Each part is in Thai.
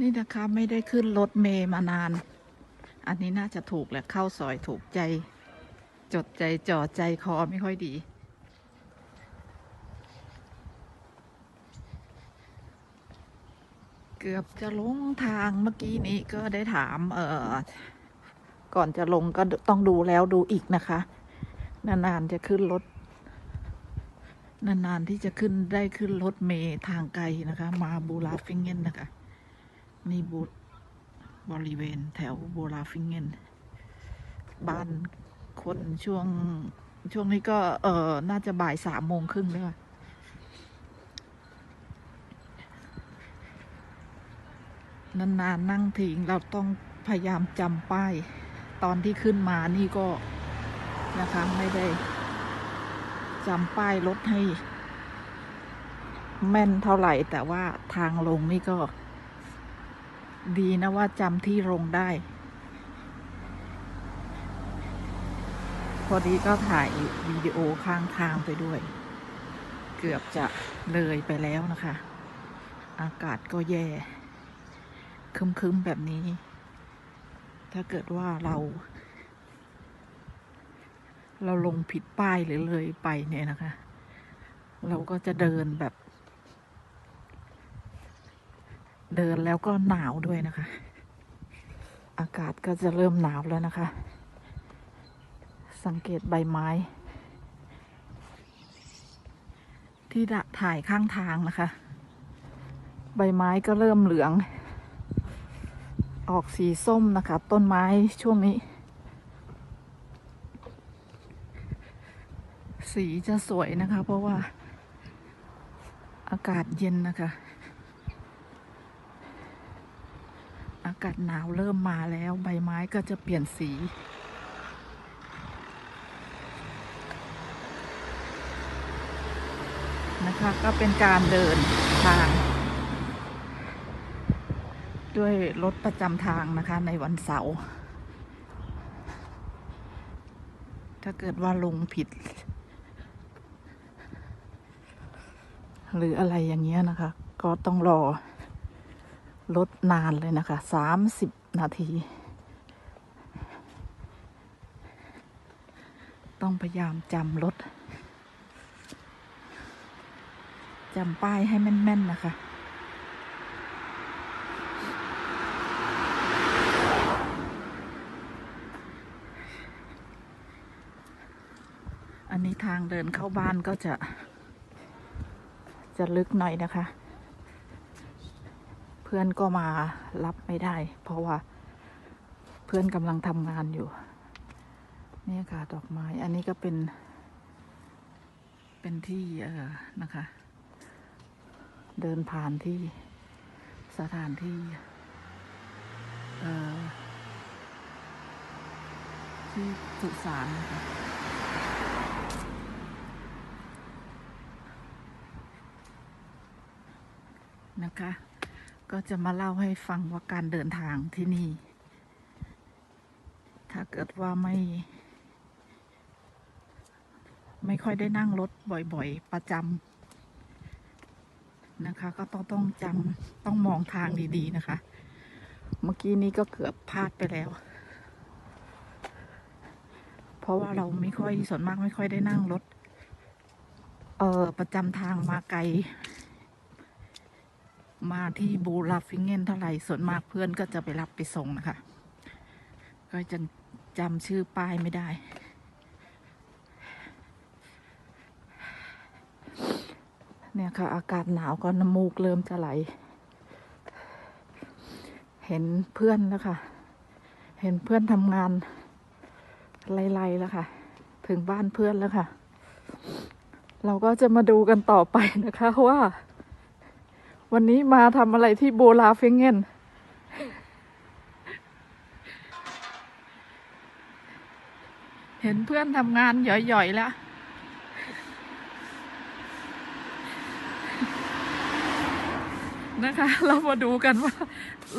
นี่นะคะไม่ได้ขึ้นรถเมย์มานาน อันนี้น่าจะถูกแหละเข้าซอยถูกใจ จดใจจ่อใจคอไม่ค่อยดีเกือบจะลงทางเมื่อกี้นี้ก็ได้ถาม เออก่อนจะลงก็ต้องดูแล้วดูอีกนะคะ นานๆจะขึ้นรถ นานๆที่จะขึ้นได้ขึ้นรถเมย์ทางไกลนะคะ มาบูราฟิงเกนนะคะ นี่บูบริเวณแถวโบราฟิงเกนบ้านคนช่วงช่วงนี้ก็ เออน่าจะบ่ายสามโมงครึ่งแล้วอะนานๆนั่งทิ้งเราต้องพยายามจำป้าย ตอนที่ขึ้นมานี่ก็นะคะไม่ได้จำป้ายรถให้ แม่นเท่าไหร่ แต่ว่าทางลงนี่ก็ ดีนะว่าจำที่ลงได้ พอดีก็ถ่ายวิดีโอข้างทางไปด้วย เกือบจะเลยไปแล้วนะคะ อากาศก็แย่คึมๆแบบนี้ ถ้าเกิดว่าเรา เราลงผิดป้ายหรือเลยไปเนี่ยนะคะ เราก็จะเดินแบบ เดินแล้วก็หนาวด้วยนะคะ อากาศก็จะเริ่มหนาวแล้วนะคะ สังเกตใบไม้ ที่ดะถ่ายข้างทางนะคะ ใบไม้ก็เริ่มเหลือง ออกสีส้มนะคะ ต้นไม้ช่วงนี้ สีจะสวยนะคะ เพราะว่าอากาศเย็นนะคะ อากาศหนาวเริ่มมาแล้วใบไม้ก็จะเปลี่ยนสี นะคะก็เป็นการเดินทาง ด้วยรถประจำทางนะคะในวันเสาร์ถ้าเกิดว่าลงผิด หรืออะไรอย่างเงี้ยนะคะ ก็ต้องรอ รถนานเลยนะคะสามสิบนาที ต้องพยายามจำรถจำป้ายให้แม่น ๆ นะคะ อันนี้ทางเดินเข้าบ้านก็จะ จะลึกหน่อยนะคะ พื่อนก็มารับไม่ได้ เพราะว่าเพื่อนกำลังทำงานอยู่ นี่ค่ะดอกไม้ อันนี้ก็เป็น เป็นที่เออนะคะ เดินผ่านที่สถานที่เอ่อที่สุสานนะคะนะคะ ก็จะมาเล่าให้ฟังว่าการเดินทางที่นี่ ถ้าเกิดว่าไม่ ไม่ค่อยได้นั่งรถบ่อยๆ ประจำนะคะ ก็ต้องต้องจำต้องมองทางดีๆนะคะ เมื่อกี้นี้ก็เกือบพลาดไปแล้ว เพราะว่าเราไม่ค่อยส่วนมากไม่ค่อยได้นั่งรถ เออประจำทางมาไกล มาที่บูราฟิงเกนเท่าไหร่ส่วนมากเพื่อนก็จะไปรับไปส่งนะคะ ก็จะจำชื่อป้ายไม่ได้ เนี่ยค่ะ อากาศหนาวก็น้ำมูกเริ่มจะไหล เห็นเพื่อนแล้วค่ะ เห็นเพื่อนทำงานไล่ๆแล้วค่ะ ถึงบ้านเพื่อนแล้วค่ะ เราก็จะมาดูกันต่อไปนะคะว่า วันนี้มาทำอะไรที่โบลาเฟงเกนเห็นเพื่อนทำงานหย่อยๆแล้ว นะคะ เรามาดูกันว่า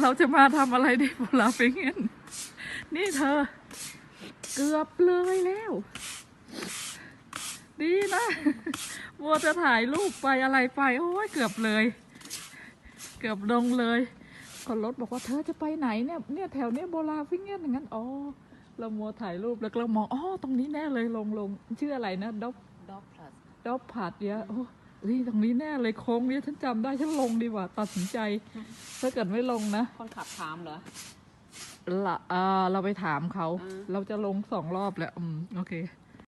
เราจะมาทำอะไรที่โบลาเฟงเกนนี่เธอ เกือบเลยแล้วดีนะวัวจะถ่ายรูปไปอะไรไป โอ้ยเกือบเลย เกือบลงเลยคนรถบอกว่าเธอจะไปไหนเนี่ยเนี่ยแถวเนี้ยโบราณฟิงเงี้ยอย่างนั้นอ๋อเรามัวถ่ายรูปแล้วก็เรามองอ๋อตรงนี้แน่เลยลงลงชื่ออะไรนะด็อกด็อกพลัสด็อกผัดเนี่ยโอ้เฮ้ยตรงนี้แน่เลยโค้งเนี้ยฉันจำได้ฉันลงดีกว่าตัดสินใจ ถ้าเกิดไม่ลงนะ คนขับถามเหรอละเอ่อเราไปถามเขาอ่าเราจะลงสองรอบแล้วอืมโอเค